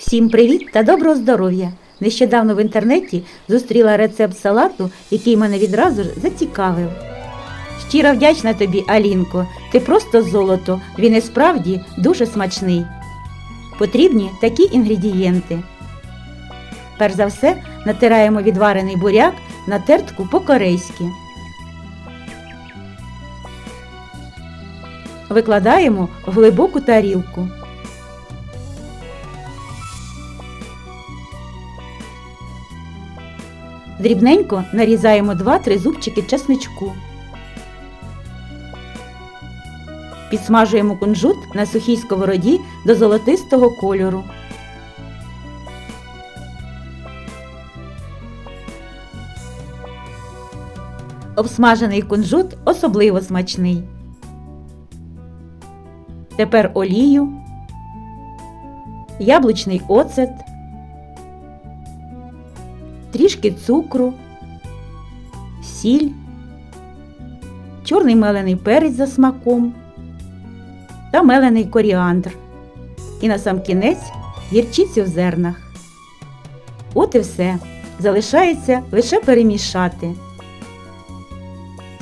Всім привіт та доброго здоров'я! Нещодавно в інтернеті зустріла рецепт салату, який мене відразу ж зацікавив. Щиро вдячна тобі, Алінко. Ти просто золото. Він і справді дуже смачний. Потрібні такі інгредієнти. Перш за все, натираємо відварений буряк на тертку по-корейськи. Викладаємо в глибоку тарілку. Дрібненько нарізаємо 2-3 зубчики чесничку. Підсмажуємо кунжут на сухій сковороді до золотистого кольору. Обсмажений кунжут особливо смачний. Тепер олію, яблучний оцет, трішки цукру, сіль, чорний мелений перець за смаком та мелений коріандр. І на сам кінець гірчицю в зернах. От і все. Залишається лише перемішати.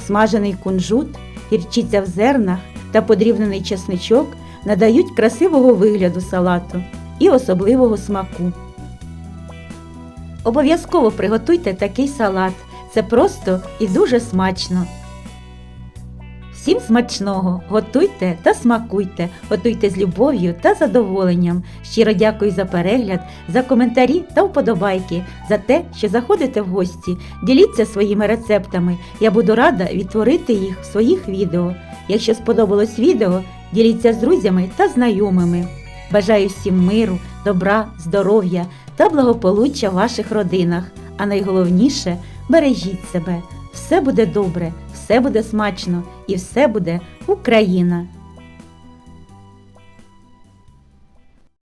Смажений кунжут, гірчиця в зернах та подрібнений чесничок надають красивого вигляду салату і особливого смаку. Обов'язково приготуйте такий салат. Це просто і дуже смачно. Всім смачного! Готуйте та смакуйте, готуйте з любов'ю та задоволенням. Щиро дякую за перегляд, за коментарі та вподобайки, за те, що заходите в гості. Діліться своїми рецептами. Я буду рада відтворити їх в своїх відео. Якщо сподобалось відео, діліться з друзями та знайомими. Бажаю всім миру, добра, здоров'я та благополуччя в ваших родинах. А найголовніше бережіть себе. Все буде добре, все буде смачно і все буде Україна!